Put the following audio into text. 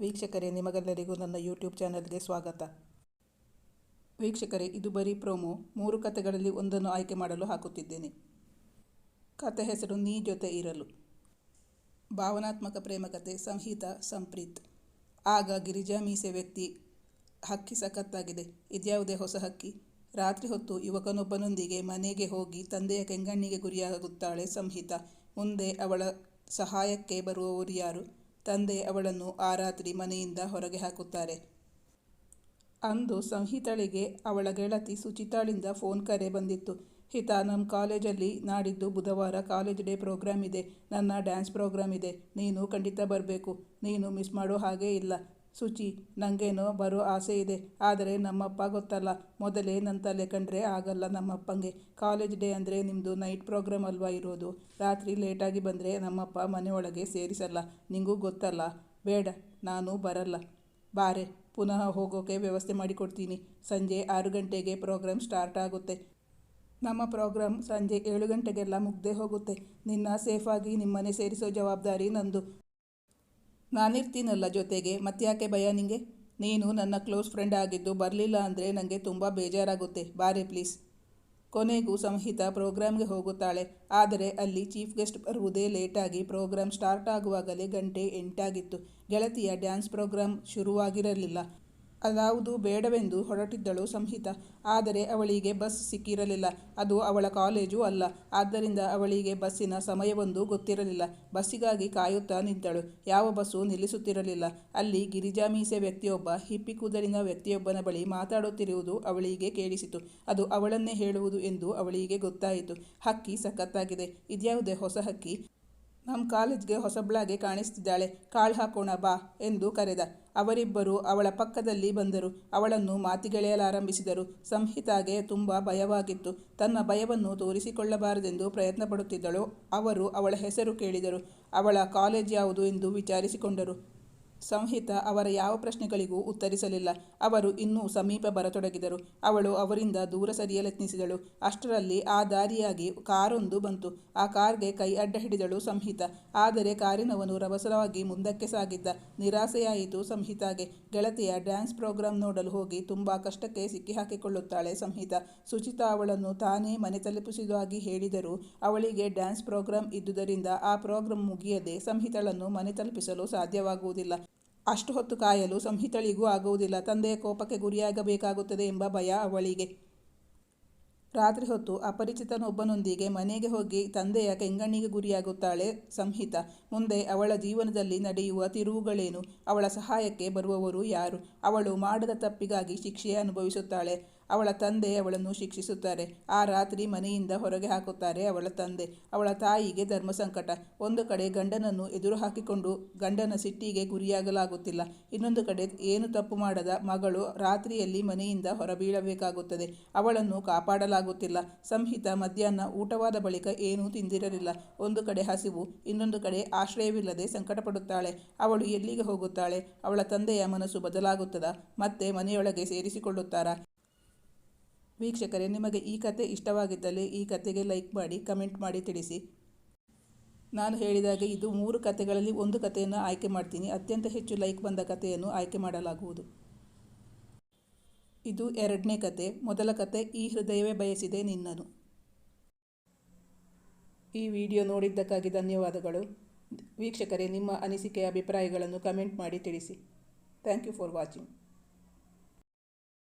ವೀಕ್ಷಕರೇ, ನಿಮಗೆಲ್ಲರಿಗೂ ನನ್ನ ಯೂಟ್ಯೂಬ್ ಚಾನಲ್ಗೆ ಸ್ವಾಗತ. ವೀಕ್ಷಕರೇ, ಇದು ಬರೀ ಪ್ರೋಮೋ. ಮೂರು ಕಥೆಗಳಲ್ಲಿ ಒಂದನ್ನು ಆಯ್ಕೆ ಮಾಡಲು ಹಾಕುತ್ತಿದ್ದೇನೆ. ಕತೆ ಹೆಸರು ನೀ ಜೊತೆ ಇರಲು. ಭಾವನಾತ್ಮಕ ಪ್ರೇಮ ಕತೆ ಸಂಹಿತ, ಸಂಪ್ರೀತ್. ಆಗ ಗಿರಿಜಾ ಮೀಸೆ ವ್ಯಕ್ತಿ ಹಕ್ಕಿ ಸಖತ್ತಾಗಿದೆ. ಇದ್ಯಾವುದೇ ಹೊಸ ಹಕ್ಕಿ? ರಾತ್ರಿ ಹೊತ್ತು ಯುವಕನೊಬ್ಬನೊಂದಿಗೆ ಮನೆಗೆ ಹೋಗಿ ತಂದೆಯ ಕೆಂಗಣ್ಣಿಗೆ ಗುರಿಯಾಗುತ್ತಾಳೆ ಸಂಹಿತ. ಮುಂದೆ ಅವಳ ಸಹಾಯಕ್ಕೆ ಬರುವವರು ಯಾರು? ತಂದೆ ಅವಳನ್ನು ಆ ರಾತ್ರಿ ಮನೆಯಿಂದ ಹೊರಗೆ ಹಾಕುತ್ತಾರೆ. ಅಂದು ಸಂಹಿತಳಿಗೆ ಅವಳ ಗೆಳತಿ ಸುಚಿತಾಳಿಂದ ಫೋನ್ ಕರೆ ಬಂದಿತ್ತು. ಹಿತ ನಮ್ಮ ಕಾಲೇಜಲ್ಲಿ ನಾಡಿದ್ದು ಬುಧವಾರ ಕಾಲೇಜ್ ಡೇ ಪ್ರೋಗ್ರಾಮ್ ಇದೆ. ನನ್ನ ಡ್ಯಾನ್ಸ್ ಪ್ರೋಗ್ರಾಮ್ ಇದೆ. ನೀನು ಖಂಡಿತ ಬರಬೇಕು. ನೀನು ಮಿಸ್ ಮಾಡೋ ಹಾಗೇ ಇಲ್ಲ. ಸುಚಿ ನನಗೇನೋ ಬರೋ ಆಸೆ ಇದೆ. ಆದರೆ ನಮ್ಮಪ್ಪ ಗೊತ್ತಲ್ಲ. ಮೊದಲೇ ನನ್ನ ತಲೆ ಕಂಡ್ರೆ ಆಗಲ್ಲ ನಮ್ಮಪ್ಪಂಗೆ. ಕಾಲೇಜ್ ಡೇ ಅಂದರೆ ನಿಮ್ಮದು ನೈಟ್ ಪ್ರೋಗ್ರಾಮ್ ಅಲ್ವಾ ಇರೋದು? ರಾತ್ರಿ ಲೇಟಾಗಿ ಬಂದರೆ ನಮ್ಮಪ್ಪ ಮನೆಯೊಳಗೆ ಸೇರಿಸಲ್ಲ. ನಿಂಗೂ ಗೊತ್ತಲ್ಲ. ಬೇಡ, ನಾನು ಬರಲ್ಲ. ಬಾರೆ, ಪುನಃ ಹೋಗೋಕೆ ವ್ಯವಸ್ಥೆ ಮಾಡಿಕೊಡ್ತೀನಿ. ಸಂಜೆ ಆರು ಗಂಟೆಗೆ ಪ್ರೋಗ್ರಾಮ್ ಸ್ಟಾರ್ಟ್ ಆಗುತ್ತೆ. ನಮ್ಮ ಪ್ರೋಗ್ರಾಮ್ ಸಂಜೆ ಏಳು ಗಂಟೆಗೆಲ್ಲ ಮುಗ್ದೇ ಹೋಗುತ್ತೆ. ನಿನ್ನ ಸೇಫಾಗಿ ನಿಮ್ಮನೆ ಸೇರಿಸೋ ಜವಾಬ್ದಾರಿ ನಂದು. ನಾನಿರ್ತೀನಲ್ಲ ಜೊತೆಗೆ ಮತ್ತ್ಯಾಕೆ ಭಯ ನಿಂಗೆ? ನೀನು ನನ್ನ ಕ್ಲೋಸ್ ಫ್ರೆಂಡ್ ಆಗಿದ್ದು ಬರಲಿಲ್ಲ ಅಂದರೆ ನನಗೆ ತುಂಬ ಬೇಜಾರಾಗುತ್ತೆ. ಬಾರೆ ಪ್ಲೀಸ್. ಕೊನೆಗೂ ಸಂಹಿತ ಪ್ರೋಗ್ರಾಮ್ಗೆ ಹೋಗುತ್ತಾಳೆ. ಆದರೆ ಅಲ್ಲಿ ಚೀಫ್ ಗೆಸ್ಟ್ ಬರುವುದೇ ಲೇಟಾಗಿ ಪ್ರೋಗ್ರಾಮ್ ಸ್ಟಾರ್ಟ್ ಆಗುವಾಗಲೇ ಗಂಟೆ ಎಂಟಾಗಿತ್ತು. ಗೆಳತಿಯ ಡ್ಯಾನ್ಸ್ ಪ್ರೋಗ್ರಾಮ್ ಶುರುವಾಗಿರಲಿಲ್ಲ. ಅದಾವುದು ಬೇಡವೆಂದು ಹೊರಟಿದ್ದಳು ಸಂಹಿತ. ಆದರೆ ಅವಳಿಗೆ ಬಸ್ ಸಿಕ್ಕಿರಲಿಲ್ಲ. ಅದು ಅವಳ ಕಾಲೇಜು ಅಲ್ಲ. ಆದ್ದರಿಂದ ಅವಳಿಗೆ ಬಸ್ಸಿನ ಸಮಯವೊಂದು ಗೊತ್ತಿರಲಿಲ್ಲ. ಬಸ್ಸಿಗಾಗಿ ಕಾಯುತ್ತಾ ನಿಂತಳು. ಯಾವ ಬಸ್ಸು ನಿಲ್ಲಿಸುತ್ತಿರಲಿಲ್ಲ. ಅಲ್ಲಿ ಗಿರಿಜಾ ಮೀಸೆ ವ್ಯಕ್ತಿಯೊಬ್ಬ, ಹಿಪ್ಪಿ ಕೂದಲಿನ ವ್ಯಕ್ತಿಯೊಬ್ಬನ ಬಳಿ ಮಾತಾಡುತ್ತಿರುವುದು ಅವಳಿಗೆ ಕೇಳಿಸಿತು. ಅದು ಅವಳನ್ನೇ ಹೇಳುವುದು ಎಂದು ಅವಳಿಗೆ ಗೊತ್ತಾಯಿತು. ಹಕ್ಕಿ ಸಖತ್ತಾಗಿದೆ. ಇದ್ಯಾವುದೇ ಹೊಸ ಹಕ್ಕಿ? ನಮ್ಮ ಕಾಲೇಜ್ಗೆ ಹೊಸಬ್ಳಾಗೆ ಕಾಣಿಸ್ತಿದ್ದಾಳೆ. ಕಾಳು ಹಾಕೋಣ ಬಾ ಎಂದು ಕರೆದ. ಅವರಿಬ್ಬರು ಅವಳ ಪಕ್ಕದಲ್ಲಿ ಬಂದರು. ಅವಳನ್ನು ಮಾತಿಗೆಳೆಯಲಾರಂಭಿಸಿದರು. ಸಂಹಿತಾಗೆ ತುಂಬ ಭಯವಾಗಿತ್ತು. ತನ್ನ ಭಯವನ್ನು ತೋರಿಸಿಕೊಳ್ಳಬಾರದೆಂದು ಪ್ರಯತ್ನ ಪಡುತ್ತಿದ್ದಳು ಅವರು ಅವಳ ಹೆಸರು ಕೇಳಿದರು. ಅವಳ ಕಾಲೇಜ್ ಯಾವುದು ಎಂದು ವಿಚಾರಿಸಿಕೊಂಡರು. ಸಂಹಿತ ಅವರ ಯಾವ ಪ್ರಶ್ನೆಗಳಿಗೂ ಉತ್ತರಿಸಲಿಲ್ಲ. ಅವರು ಇನ್ನೂ ಸಮೀಪ ಬರತೊಡಗಿದರು. ಅವಳು ಅವರಿಂದ ದೂರ ಸರಿಯಲೆತ್ನಿಸಿದಳು. ಅಷ್ಟರಲ್ಲಿ ಆ ದಾರಿಯಾಗಿ ಕಾರೊಂದು ಬಂತು. ಆ ಕಾರ್ಗೆ ಕೈ ಅಡ್ಡ ಹಿಡಿದಳು ಸಂಹಿತ. ಆದರೆ ಕಾರಿನವನು ರಭಸವಾಗಿ ಮುಂದಕ್ಕೆ ಸಾಗಿದ್ದ. ನಿರಾಸೆಯಾಯಿತು ಸಂಹಿತಾಗೆ. ಗೆಳತಿಯ ಡ್ಯಾನ್ಸ್ ಪ್ರೋಗ್ರಾಂ ನೋಡಲು ಹೋಗಿ ತುಂಬ ಕಷ್ಟಕ್ಕೆ ಸಿಕ್ಕಿಹಾಕಿಕೊಳ್ಳುತ್ತಾಳೆ ಸಂಹಿತ. ಸುಚಿತಾ ಅವಳನ್ನು ತಾನೇ ಮನೆ ತಲುಪಿಸಿದಾಗಿ ಹೇಳಿದರೂ ಅವಳಿಗೆ ಡ್ಯಾನ್ಸ್ ಪ್ರೋಗ್ರಾಂ ಇದ್ದುದರಿಂದ ಆ ಪ್ರೋಗ್ರಾಂ ಮುಗಿಯದೆ ಸಂಹಿತಳನ್ನು ಮನೆ ತಲುಪಿಸಲು ಸಾಧ್ಯವಾಗುವುದಿಲ್ಲ. ಅಷ್ಟು ಹೊತ್ತು ಕಾಯಲು ಸಂಹಿತಳಿಗೂ ಆಗುವುದಿಲ್ಲ. ತಂದೆಯ ಕೋಪಕ್ಕೆ ಗುರಿಯಾಗಬೇಕಾಗುತ್ತದೆ ಎಂಬ ಭಯ ಅವಳಿಗೆ. ರಾತ್ರಿ ಹೊತ್ತು ಅಪರಿಚಿತನೊಬ್ಬನೊಂದಿಗೆ ಮನೆಗೆ ಹೋಗಿ ತಂದೆಯ ಕೆಂಗಣ್ಣಿಗೆ ಗುರಿಯಾಗುತ್ತಾಳೆ ಸಂಹಿತ. ಮುಂದೆ ಅವಳ ಜೀವನದಲ್ಲಿ ನಡೆಯುವ ತಿರುವುಗಳೇನು? ಅವಳ ಸಹಾಯಕ್ಕೆ ಬರುವವರು ಯಾರು? ಅವಳು ಮಾಡದ ತಪ್ಪಿಗಾಗಿ ಶಿಕ್ಷೆ ಅನುಭವಿಸುತ್ತಾಳೆ. ಅವಳ ತಂದೆ ಅವಳನ್ನು ಶಿಕ್ಷಿಸುತ್ತಾರೆ. ಆ ರಾತ್ರಿ ಮನೆಯಿಂದ ಹೊರಗೆ ಹಾಕುತ್ತಾರೆ ಅವಳ ತಂದೆ. ಅವಳ ತಾಯಿಗೆ ಧರ್ಮ ಸಂಕಟ. ಒಂದು ಕಡೆ ಗಂಡನನ್ನು ಎದುರು ಹಾಕಿಕೊಂಡು ಗಂಡನ ಸಿಟ್ಟಿಗೆ ಗುರಿಯಾಗಲಾಗುತ್ತಿಲ್ಲ. ಇನ್ನೊಂದು ಕಡೆ ಏನು ತಪ್ಪು ಮಾಡದ ಮಗಳು ರಾತ್ರಿಯಲ್ಲಿ ಮನೆಯಿಂದ ಹೊರಬೀಳಬೇಕಾಗುತ್ತದೆ. ಅವಳನ್ನು ಕಾಪಾಡಲಾಗುತ್ತಿಲ್ಲ. ಸಂಹಿತ ಮಧ್ಯಾಹ್ನ ಊಟವಾದ ಬಳಿಕ ಏನೂ ತಿಂದಿರಲಿಲ್ಲ. ಒಂದು ಕಡೆ ಹಸಿವು, ಇನ್ನೊಂದು ಕಡೆ ಆಶ್ರಯವಿಲ್ಲದೆ ಸಂಕಟಪಡುತ್ತಾಳೆ. ಅವಳು ಎಲ್ಲಿಗೆ ಹೋಗುತ್ತಾಳೆ? ಅವಳ ತಂದೆಯ ಮನಸ್ಸು ಬದಲಾಗುತ್ತದ? ಮತ್ತೆ ಮನೆಯೊಳಗೆ ಸೇರಿಸಿಕೊಳ್ಳುತ್ತಾರಾ? ವೀಕ್ಷಕರೇ, ನಿಮಗೆ ಈ ಕತೆ ಇಷ್ಟವಾಗಿದ್ದಲ್ಲಿ ಈ ಕತೆಗೆ ಲೈಕ್ ಮಾಡಿ, ಕಮೆಂಟ್ ಮಾಡಿ ತಿಳಿಸಿ. ನಾನು ಹೇಳಿದಾಗೆ ಇದು ಮೂರು ಕತೆಗಳಲ್ಲಿ ಒಂದು ಕಥೆಯನ್ನು ಆಯ್ಕೆ ಮಾಡ್ತೀನಿ. ಅತ್ಯಂತ ಹೆಚ್ಚು ಲೈಕ್ ಬಂದ ಕಥೆಯನ್ನು ಆಯ್ಕೆ ಮಾಡಲಾಗುವುದು. ಇದು ಎರಡನೇ ಕತೆ. ಮೊದಲ ಕತೆ, ಈ ಹೃದಯವೇ ಬಯಸಿದೆ ನಿನ್ನನು ಈ ವಿಡಿಯೋ ನೋಡಿದ್ದಕ್ಕಾಗಿ ಧನ್ಯವಾದಗಳು. ವೀಕ್ಷಕರೇ, ನಿಮ್ಮ ಅನಿಸಿಕೆಯ ಅಭಿಪ್ರಾಯಗಳನ್ನು ಕಮೆಂಟ್ ಮಾಡಿ ತಿಳಿಸಿ. Thank you for watching.